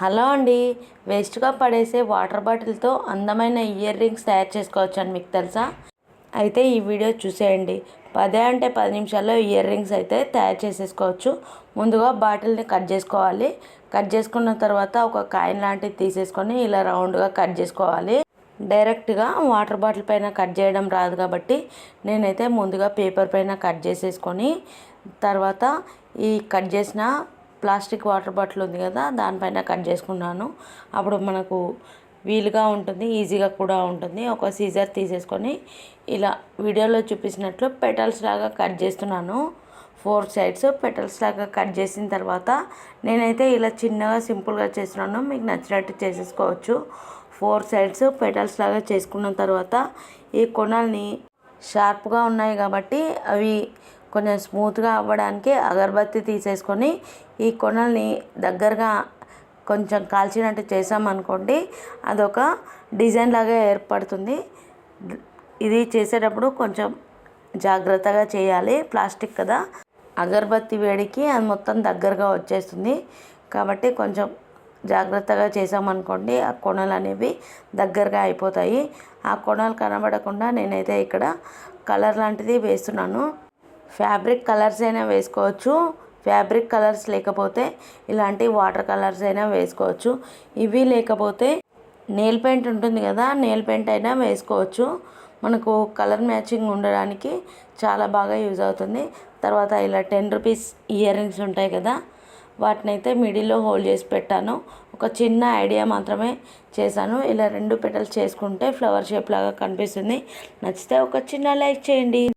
Hello అండి. వేస్ట్గా పడేసే వాటర్ బాటిల్తో అందమైన ఇయర్ రింగ్స్ తయారు చేసుకోవచ్చు అని మీకు తెలుసా? అయితే ఈ వీడియో చూసేయండి. పదే అంటే పది నిమిషాల్లో ఇయర్ రింగ్స్ అయితే తయారు చేసేసుకోవచ్చు. ముందుగా బాటిల్ని కట్ చేసుకోవాలి. కట్ చేసుకున్న తర్వాత ఒక కాయిన్ లాంటిది తీసేసుకొని ఇలా రౌండ్గా కట్ చేసుకోవాలి. డైరెక్ట్గా వాటర్ బాటిల్ పైన కట్ చేయడం రాదు కాబట్టి నేనైతే ముందుగా పేపర్ పైన కట్ చేసేసుకొని తర్వాత ఈ కట్ చేసిన ప్లాస్టిక్ వాటర్ బాటిల్ ఉంది కదా దానిపైన కట్ చేసుకున్నాను. అప్పుడు మనకు వీలుగా ఉంటుంది ఈజీగా కూడా ఉంటుంది. ఒక సీజర్ తీసేసుకొని ఇలా వీడియోలో చూపించినట్లు పెటల్స్ లాగా కట్ చేస్తున్నాను. ఫోర్ సైడ్స్ పెటల్స్ లాగా కట్ చేసిన తర్వాత నేనైతే ఇలా చిన్నగా సింపుల్గా చేస్తున్నాను. మీకు నచ్చినట్టు చేసేసుకోవచ్చు. ఫోర్ సైడ్స్ పెటల్స్ లాగా చేసుకున్న తర్వాత ఈ కొనల్ని షార్ప్గా ఉన్నాయి కాబట్టి అవి కొంచెం స్మూత్గా అవ్వడానికి అగరబత్తి తీసేసుకొని ఈ కొనల్ని దగ్గరగా కొంచెం కాల్చినట్టు చేసామనుకోండి అదొక డిజైన్ లాగా ఏర్పడుతుంది. ఇది చేసేటప్పుడు కొంచెం జాగ్రత్తగా చేయాలి. ప్లాస్టిక్ కదా. అగరబత్తి వేడికి అది మొత్తం దగ్గరగా వచ్చేస్తుంది. కాబట్టి కొంచెం జాగ్రత్తగా చేసామనుకోండి ఆ కొనలు అనేవి దగ్గరగా అయిపోతాయి. ఆ కొనలు కనబడకుండా నేనైతే ఇక్కడ కలర్ లాంటిది వేస్తున్నాను. ఫ్యాబ్రిక్ కలర్స్ అయినా వేసుకోవచ్చు. ఫ్యాబ్రిక్ కలర్స్ లేకపోతే ఇలాంటి వాటర్ కలర్స్ అయినా వేసుకోవచ్చు. ఇవి లేకపోతే నెయిల్ పెయింట్ ఉంటుంది కదా నెయిల్ పెయింట్ అయినా వేసుకోవచ్చు. మనకు కలర్ మ్యాచింగ్ ఉండడానికి చాలా బాగా యూజ్ అవుతుంది. తర్వాత ఇలా టెన్ రూపీస్ ఇయర్ రింగ్స్ ఉంటాయి కదా వాటిని అయితే మిడిల్లో హోల్డ్ చేసి పెట్టాను. ఒక చిన్న ఐడియా మాత్రమే చేశాను. ఇలా రెండు పెటల్స్ చేసుకుంటే ఫ్లవర్ షేప్ లాగా కనిపిస్తుంది. నచ్చితే ఒక చిన్న లైక్ చేయండి.